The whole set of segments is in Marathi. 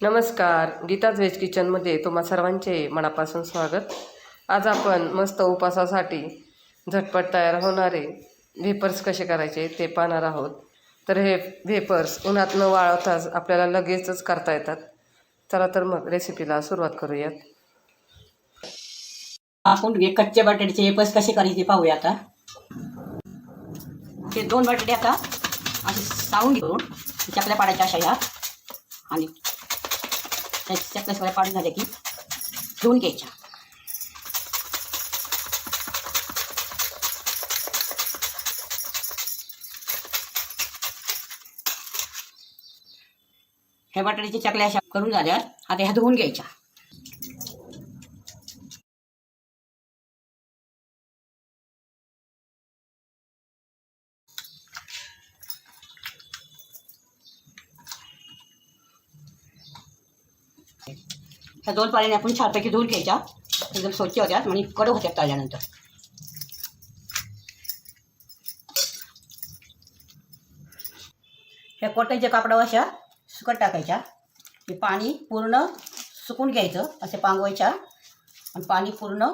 नमस्कार. गीताज व्हेज किचनमध्ये तुम्हा सर्वांचे मनापासून स्वागत. आज आपण मस्त उपासासाठी झटपट तयार होणारे व्हेपर्स कसे करायचे ते पाहणार आहोत. तर हे व्हेपर्स उन्हात न वाळवताच आपल्याला लगेचच करता येतात. चला तर मग रेसिपीला सुरुवात करूयात. आपण कच्चे कच्च्या बटाट्याचे वेपर्स कसे करायचे पाहूया आता. हे दोन बटाटे आता असे सावून घेऊन चकल्या पाडायच्या अशा या. आणि त्या चकल्या सगळ्या पाडून झाल्या की धुवून घ्यायच्या. ह्या बटाट्याच्या चकल्या अशा करून झाल्या आता ह्या धुवून घ्यायच्या. ह्या दोन पाण्याने आपण छानपैकी धुवून घ्यायच्या. एकदम स्वच्छ होत्यात म्हणजे कडक होत्यात तळल्यानंतर. ह्या कॉटनच्या कापडावर अशा सुकट टाकायच्या. हे पाणी पूर्ण सुकून घ्यायचं. असे पांगवायच्या. आणि पाणी पूर्ण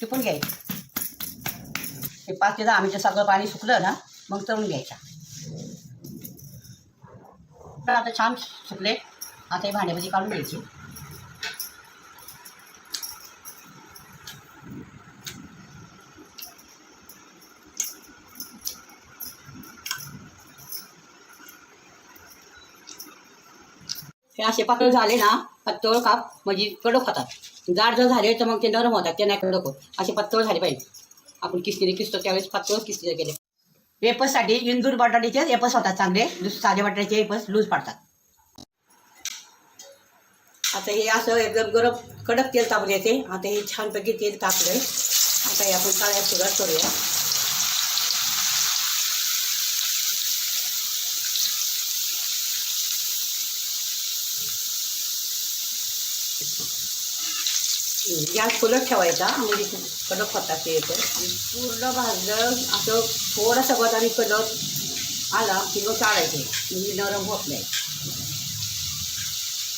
टिपून घ्यायचं. हे पाच ते दहा मिनटं सगळं पाणी सुकलं ना मग तळून घ्यायच्या. आता छान सुकले. आता हे भांड्यामध्ये काढून घ्यायची. हे असे पातळ झाले ना पातळ काप म्हणजे कडक होतात. जाड जर झाले तर मग ते नरम होतात ते नाही कडक होत. असे पातळ झाले पाहिजे. आपण किस्तीने किसतो त्यावेळेस पातळ किस्तीने केले वेपससाठी इंदूर बटाट्याचे वेपस होतात चांगले. साधे बटाट्याचे वेपस लूज पाडतात. आता हे असं एकदम गरम कडक तेल तापले येते. आता हे छानपैकी तेल तापलंय. आता हे आपण काळ्या सुरुवात करूया. गॅस फुलत ठेवायचा. म्हणजे कडक होता ते येतं. आणि पूर्ण भाजलं असं थोडासा बदामी कडक आला की मग काढायचे म्हणजे नरम होत नाही.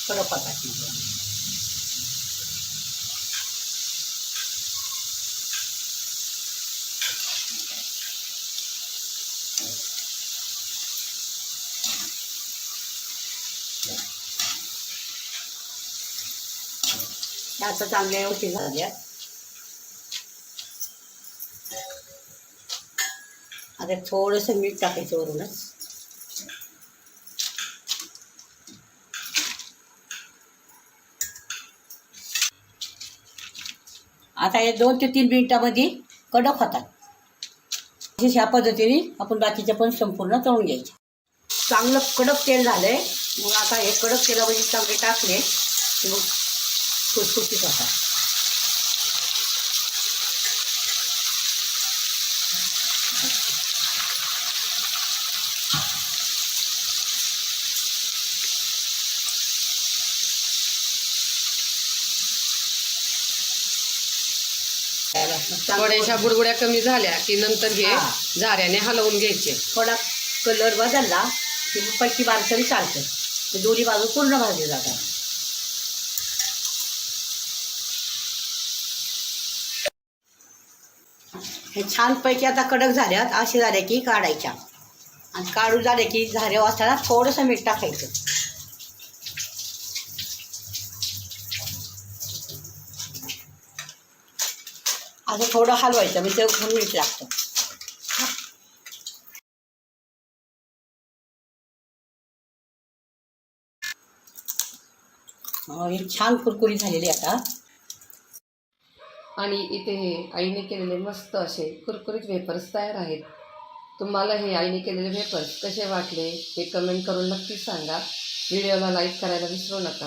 कडक होतात म्हणजे हे आता चांगल्या व्यवस्थित झाल्या आता थोडंसं मीठ टाकायचं वरूनच. आता हे दोन ते तीन मिनिटामध्ये कडक होतात. अशीच ह्या पद्धतीने आपण बाकीचे पण संपूर्ण तळून घ्यायचे. चांगलं कडक तेल झालंय. मग आता हे कडक तेलामध्ये चांगले टाकले. की मग खुसखुशीत होतात. थोड्याशा बुडबुड्या कमी झाल्या की नंतर हे. झाऱ्याने हलवून घ्यायचे. थोडा कलर बदलला की पट्टी बारसरी चालतं ते दोन्ही बाजू पूर्ण भाजले जातात. हे छानपैकी आता कडक झाल्यात असे झाले की काढायच्या. आणि काढून झाले की झाऱ्या वाजताना थोडंसं मीठ टाकायचं. असं थोडं हलवायचं म्हणजे ते मीठ लागतं. अं, छान कुरकुरी झालेली आता. आणि इथे हे आईने केलेले मस्त असे कुरकुरीत वेपर्स तयार आहेत. तुम्हाला हे आईने केलेले वेपर्स कसे वाटले हे कमेंट करून नक्कीच सांगा. व्हिडिओला लाईक करायला विसरू नका.